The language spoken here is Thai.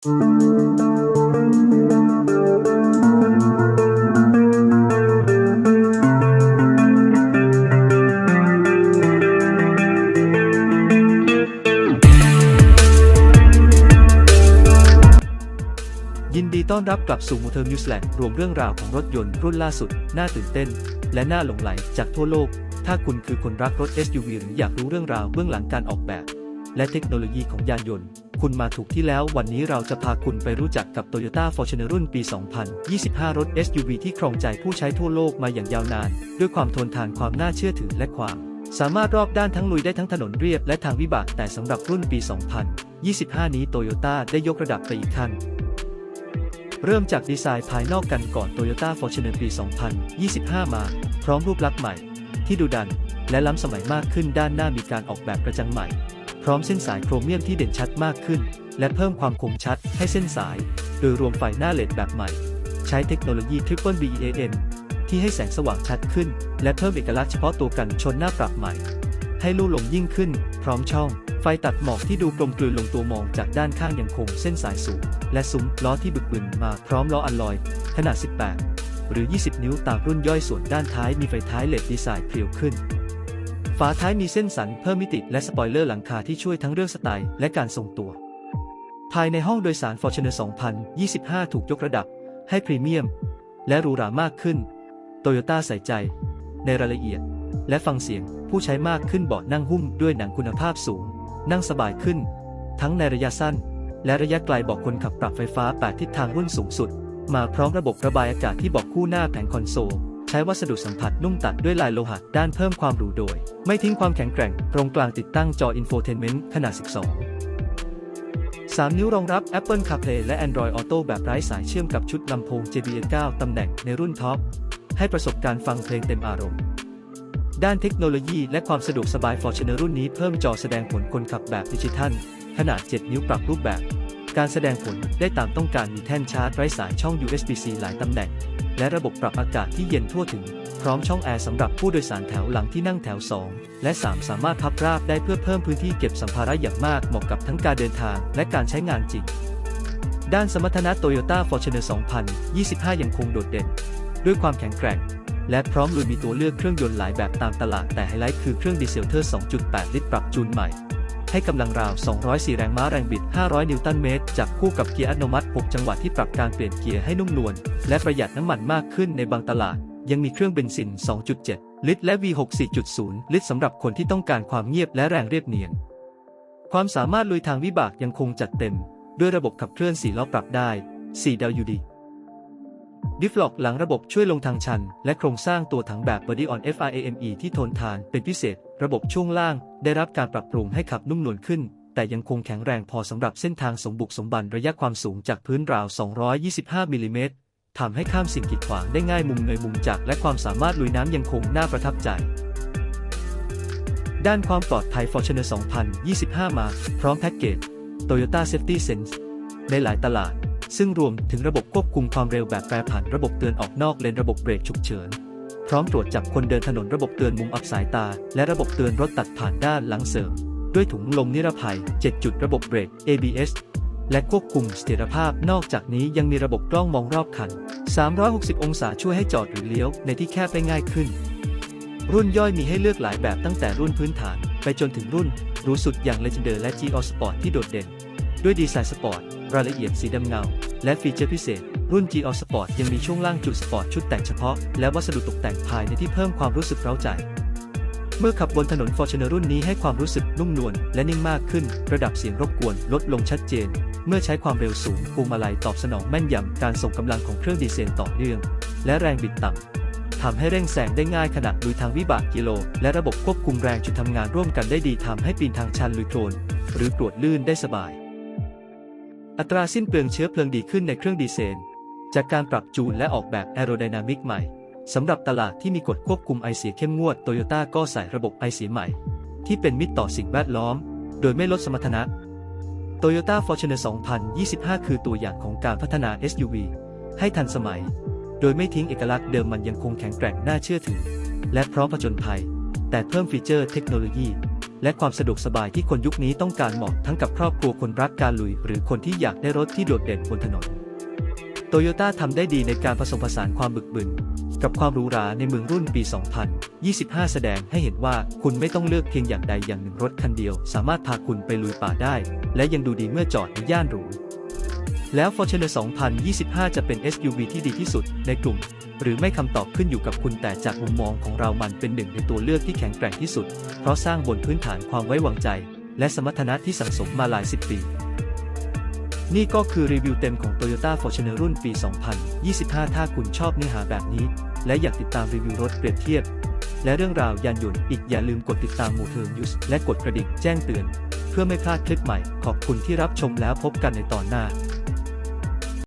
ยินดีต้อนรับกลับสู่มูเทอร์นิวส์แลนด์รวมเรื่องราวของรถยนต์รุ่นล่าสุด น่าตื่นเต้น และน่าหลงไหลจากทั่วโลก ถ้าคุณคือคนรักรถ SUV หรืออยากรู้เรื่องราวเบื้องหลังการออกแบบ และเทคโนโลยีของยานยนต์ คุณมาถูกที่แล้ววันนี้เราจะพาคุณไปรู้จักกับ Toyota Fortuner รุ่นปี 2025 รถ SUV ที่ครองใจผู้ใช้ทั่วโลกมาอย่างยาวนาน ด้วยความทนทานความน่าเชื่อถือและความ สามารถรอบด้านทั้งลุยได้ทั้งถนนเรียบและทางวิบากแต่สำหรับรุ่นปี 2025 นี้ Toyota ได้ยกระดับไปอีกขั้นเริ่มจากดีไซน์ภายนอกกันก่อน Toyota Fortuner ปี 2025 มา พร้อมรูปลักษณ์ใหม่ ที่ดูดัน และล้ำสมัยมากขึ้นด้านหน้ามีการออกแบบกระจังใหม่ ร้อมเส้นสายโครเมียมที่เด่นชัดมากขึ้น และเพิ่มความคมชัดให้เส้นสาย โดยรวมไฟหน้าเลดแบบใหม่ ใช้เทคโนโลยี Triple BEAN ที่ให้แสงสว่างชัดขึ้น และเพิ่มเอกลักษณ์เฉพาะตัวกันชนหน้าปรับใหม่ ให้ลู่ลมยิ่งขึ้น พร้อมช่อง ไฟตัดหมอกที่ดูกลมกลืนลงตัวมองจากด้านข้างยังคงเส้นสายสูง และซุ้มล้อที่บึกบึนมาพร้อมล้ออัลลอย ขนาด 18 หรือ 20 นิ้วตามรุ่นย่อยส่วนด้านท้ายมีไฟท้ายเลดดีไซน์เพรียวขึ้น ฝาท้ายมีเส้นสันเพิ่มมิติและสปอยเลอร์หลังคาที่ช่วยทั้งเรื่องสไตล์และการทรงตัว ภายในห้องโดยสาร Fortuner 2025 ถูกยกระดับ ให้พรีเมียม และหรูหรามากขึ้น โตโยต้าใส่ใจ ในรายละเอียด และฟังเสียงผู้ใช้มากขึ้นเบาะนั่งหุ้มด้วยหนังคุณภาพสูง นั่งสบายขึ้น ทั้งในระยะสั้น และระยะไกลบอกคนขับปรับไฟฟ้า 8 ทิศทางรุ่นสูงสุด มาพร้อมระบบระบายอากาศที่บอกคู่หน้าแผงคอนโซล ใช้วัสดุสัมผัสนุ่มตัดด้วยลายโลหะด้านเพิ่มความหรูโดย ไม่ทิ้งความแข็งแกร่ง ตรงกลางติดตั้งจออินโฟเทนเมนต์ขนาด 12 3 นิ้วรองรับ Apple CarPlay และ Android Auto แบบไร้สายเชื่อมกับชุดลำโพง JBL 9 ตำแหน่งในรุ่นท็อป ให้ประสบการณ์ฟังเพลงเต็มอารมณ์ด้านเทคโนโลยีและความสะดวกสบาย Fortuner รุ่นนี้เพิ่มจอแสดงผลคนขับแบบดิจิทัล ขนาด 7 นิ้วปรับรูปแบบ การแสดงผลได้ตามต้องการมีแท่นชาร์จไร้สายช่อง USB-C หลายตำแหน่ง และระบบปรับอากาศที่เย็นทั่วถึง พร้อมช่องแอร์สำหรับผู้โดยสารแถวหลังที่นั่งแถว 2 และ 3 สามารถพับราบได้เพื่อเพิ่มพื้นที่เก็บสัมภาระอย่างมากเหมาะกับทั้งการเดินทางและการใช้งานจริง ด้านสมรรถนะ Toyota Fortuner 2025 ยังคงโดดเด่น ด้วยความแข็งแกร่ง และพร้อมลุยมีตัวเลือกเครื่องยนต์หลายแบบตามตลาดแต่ไฮไลท์คือเครื่องดีเซลเทอร์ 2.8 ลิตรปรับจูนใหม่ ให้กำลังราว 204 แรงม้าแรงบิด 500 นิวตันเมตรจับคู่กับเกียร์อัตโนมัติ 6 จังหวะที่ปรับการเปลี่ยนเกียร์ให้นุ่มนวลและประหยัดน้ำมันมากขึ้นในบางตลาด ยังมีเครื่องเบนซิน 2.7 ลิตร และ V6 4.0 ลิตรสำหรับคนที่ต้องการความเงียบและแรงเรียบเนียน ความสามารถลุยทางวิบากยังคงจัดเต็ม ด้วยระบบขับเคลื่อน4ล้อปรับได้ 4 ดาวยูดี ดิฟล็อกหลังระบบช่วยลงทางชัน และโครงสร้างตัวถังแบบ Body on FRAME ที่ทนทานเป็นพิเศษ ระบบช่วงล่าง ได้รับการปรับปรุงให้ขับนุ่มนวลขึ้น แต่ยังคงแข็งแรงพอสำหรับเส้นทางสมบุกสมบันระยะความสูงจากพื้นราว 225มิลลิเมตรทำให้ข้ามสิ่งกีดขวางได้ง่ายมุมเงยมุมจักรและความสามารถลุยน้ำยังคงน่าประทับใจ ด้านความปลอดภัย Fortuner 2025 มา พร้อมแพ็กเกจ Toyota Safety Sense ในหลายตลาด ซึ่งรวมถึงระบบควบคุมความเร็วแบบแปรผันระบบเตือนออกนอกเลนระบบเบรกฉุกเฉิน พร้อมตรวจจับคนเดินถนนระบบเตือนมุมอับสายตา และระบบเตือนรถตัดผ่านด้านหลังเสริม ด้วยถุงลมนิรภัย 7 จุดระบบเบรก ABS และควบคุมเสถียรภาพ นอกจากนี้ยังมีระบบกล้องมองรอบคัน 360 องศาช่วยให้จอดหรือเลี้ยวในที่แคบได้ง่ายขึ้น รุ่นย่อยมีให้เลือกหลายแบบตั้งแต่รุ่นพื้นฐาน ไปจนถึงรุ่นหรู้สุดอย่าง Legender และ GO Sport ที่โดดเด่น ด้วยดีไซน์สปอร์ตรายละเอียดสีดำเงา และฟีเจอร์พิเศษ รุ่น GO Sport ยังมีช่วงล่างจุดสปอร์ตชุดแต่งเฉพาะ และวัสดุตกแต่งภายในที่เพิ่มความรู้สึกเร้าใจ เมื่อขับบนถนน Fortuner รุ่นนี้ให้ความรู้สึกนุ่มนวลและนิ่งมากขึ้น ระดับเสียงรบกวนลดลงชัดเจน เมื่อใช้ความเร็วสูงพวงมาลัยตอบสนองแม่นยำการส่งกำลังของเครื่องดีเซลต่อเนื่อง และแรงบิดต่ำทำให้เร่งแซงได้ง่ายขณะลุยทางวิบากกิโล และระบบควบคุมแรงจุดทำงานร่วมกันได้ดีทำให้ปีนทางชันลุยโคลนหรือกรวดลื่นได้สบาย อัตราสิ้นเปลืองเชื้อเพลิงดีขึ้นในเครื่องดีเซลจากการปรับจูนและออกแบบแอโรไดนามิกใหม่ สำหรับตลาดที่มีกฎควบคุมไอเสียเข้มงวดโตโยต้าก็ใส่ระบบไอเสียใหม่ ที่เป็นมิตรต่อสิ่งแวดล้อม โดยไม่ลดสมรรถนะ Toyota Fortuner 2025 คือตัวอย่างของการพัฒนา SUV ให้ทันสมัย โดยไม่ทิ้งเอกลักษณ์เดิมมันยังคงแข็งแกร่งน่าเชื่อถือ และพร้อมผจญภัย แต่เพิ่มฟีเจอร์เทคโนโลยี และความสะดวกสบายที่คนยุคนี้ต้องการเหมาะทั้งกับครอบครัวคนรักการลุย หรือคนที่อยากได้รถที่โดดเด่นบนถนนโตโยต้าทำได้ดีในการผสมผสานความบึกบึน กับความหรูหราในเมืองรุ่นปี 2025 แสดงให้เห็นว่าคุณไม่ต้องเลือกเพียงอย่างใดอย่างหนึ่งรถคันเดียว สามารถพาคุณไปลุยป่าได้ และยังดูดีเมื่อจอดในย่านหรู แล้ว Fortuner 2025 จะเป็น SUV ที่ดีที่สุดในกลุ่ม หรือไม่คำตอบขึ้นอยู่กับคุณแต่จากมุมมองของเรามันเป็นหนึ่งในตัวเลือกที่แข็งแกร่งที่สุด เพราะสร้างบนพื้นฐานความไว้วางใจ และสมรรถนะที่สังสมมาหลายสิบปี นี่ก็คือรีวิวเต็มของ Toyota Fortuner รุ่นปี 2025 ถ้าคุณชอบเนื้อหาแบบนี้ และอยากติดตามรีวิวรถเปรียบเทียบ และเรื่องราวยานยนต์อีกอย่าลืมกดติดตามมูเทอร์ยูสและกดกระดิ่งแจ้งเตือน เพื่อไม่พลาดคลิปใหม่ ขอบคุณที่รับชมแล้วพบกันในตอนหน้า